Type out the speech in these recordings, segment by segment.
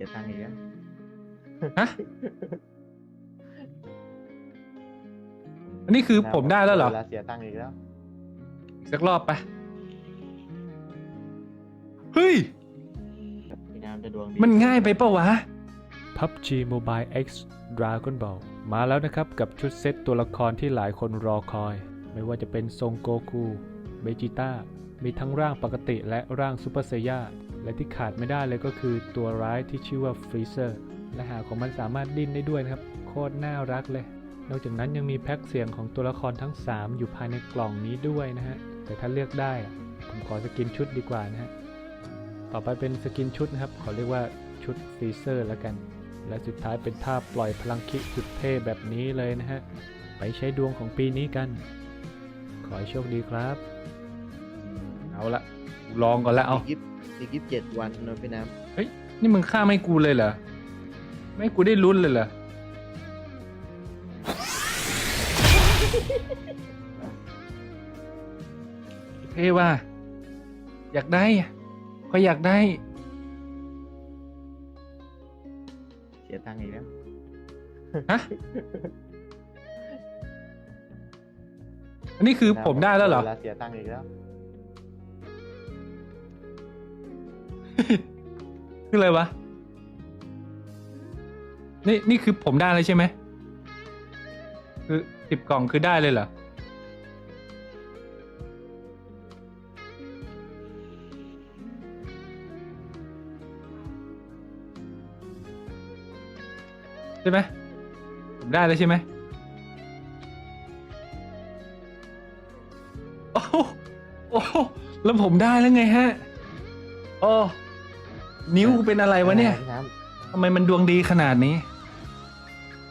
สียตังค์อีกแล้วฮะ อันนี้คือผมได้แล้วเหรอเวลาเสียตังค์อีกแล้ว อีกสักรอบไปะเฮ้ย พี่น้ำจะดวงดีมันง่ายไปปะวะ PUBG Mobile X Dragon Ball มาแล้วนะครับกับชุดเซตตัวละครที่หลายคนรอคอย ไม่ว่าจะเป็นทรงโกคู เบจิต้า มีทั้งร่างปกติและร่างซูเปอร์ไซย่าและที่ขาดไม่ได้เลยก็คือตัวร้ายที่ชื่อว่าฟรีเซอร์และหางของมันสามารถดิ้นได้ด้วยนะครับ โคตรน่ารักเลย นอกจากนั้นยังมีแพ็กเสียงของตัวละครทั้ง 3 อยู่ภายในกล่องนี้ด้วยนะฮะ แต่ถ้าเลือกได้ ผมขอสกินชุดดีกว่านะฮะ ต่อไปเป็นสกินชุดนะครับ ขอเรียกว่าชุดฟรีเซอร์แล้วกัน และสุดท้ายเป็นท่าปล่อยพลังคิสุดเท่แบบนี้เลยนะฮะ ไปใช้ดวงของปีนี้กัน ขอให้โชคดีครับ เอาละกูลองก่อนแล้วเอาอีกยี่สิบอีกยี่สิบเจ็ดวันเนอะพี่น้เฮ้ยนี่มึงฆ่าไม่กูเลยเหรอไม่ให้กูได้ลุ้นเลยเหรอเท่ว่า อยากได้อะพออยากได้ำเสียตังค์อีกแล้วฮะอันนี้คือผมได้แล้วเหรอเวลาเสียตังค์อีกแล้ว คืออะไรวะ นี่นี่คือผมได้เลยใช่ไหม คือสิบกล่องคือได้เลยเหรอ ใช่ไหมผมได้เลยใช่ไหมโอ้โหโอ้แล้วผมได้แล้วไงฮะ โอ้ นิ้วกูเป็นอะไรวะเนี่ยพี่น้ทำไมมันดวงดีขนาดนี้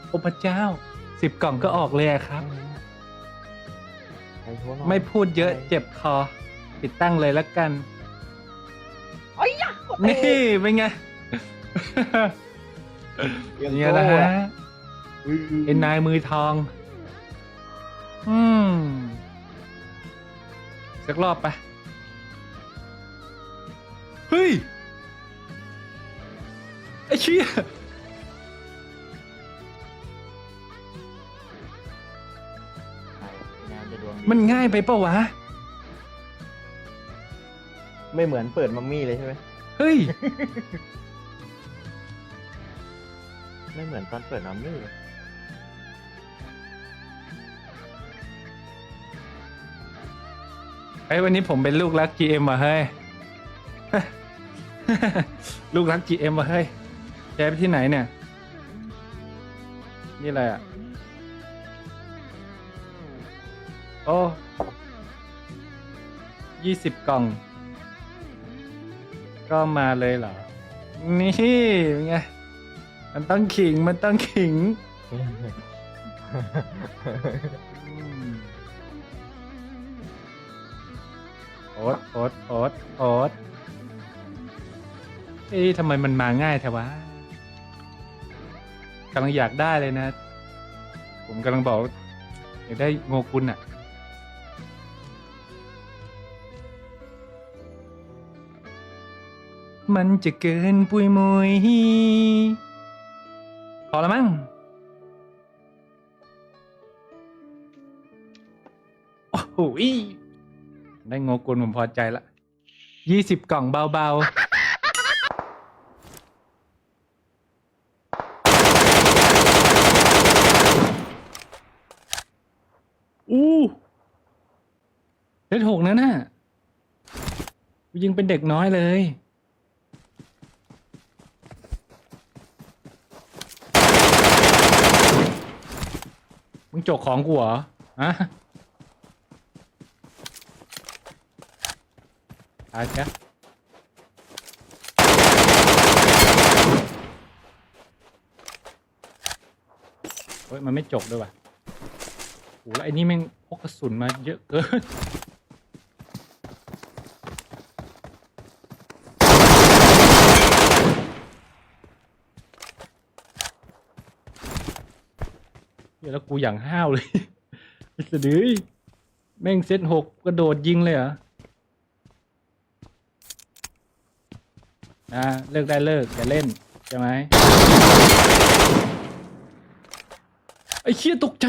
โอ้พระเจ้าสิบกล่องก็ออกเลยอะครับำใครโทรหน่อยไม่พูดเยอะเจ็บคอติดตั้งเลยแล้วกัน โอ้ยยะนี่ เป็นไงยังเนี่ยนะโก้ฮะอะเอ็นนายมือทอง อืม สักรอบไปะเฮ้ย ไอ้เชี่ยพี่น้ำจะดวงดีมันง่ายไปปะวะ ไม่เหมือนเปิดมัมมี่เลยใช่ไหมเฮ้ย ไม่เหมือนตอนเปิดมัมมี่เลยไอ้ยวันนี้ผมเป็นลูกรัก GM ว่ะเฮ้ย ลูกรัก GM ว่ะเฮ้ย แกไปที่ไหนเนี่ย นี่อะไรอะ โอ้ยี่สิบกล่อง ก็มาเลยเหรอ นี่เป็นไง มันต้องขิง มันต้องขิง โอ๊ตโอ๊ตโอ๊ตโอ๊ตเอ๊ะทำไมมันมาง่ายแท้วะำลังอยากได้เลยนะ ผมกำลังบอกอยากได้โงกุลอะมันจะเกินปุยมุยพอแล้วมั้งโอ้โหยได้โงกุลผมพอใจละยี่สิบกล่องเบาๆ อู้เลขหกนั่นน่ะยิงเป็นเด็กน้อยเลย มึงจกของกูเหรอฮะตายแค่เฮ้ย มันไม่จบด้วยว่ะ โหแล้วไอ้นี่แม่งพกกระสุนมาเยอะเกินเดี๋ยวแล้วกูอย่างห้าวเลยไอ้สะดือแม่งเซตหกกระโดดยิงเลยเหรออ่าเลิกได้เลิกอย่าเล่น ใช่ไหมไอ้เชี่ยตกใจ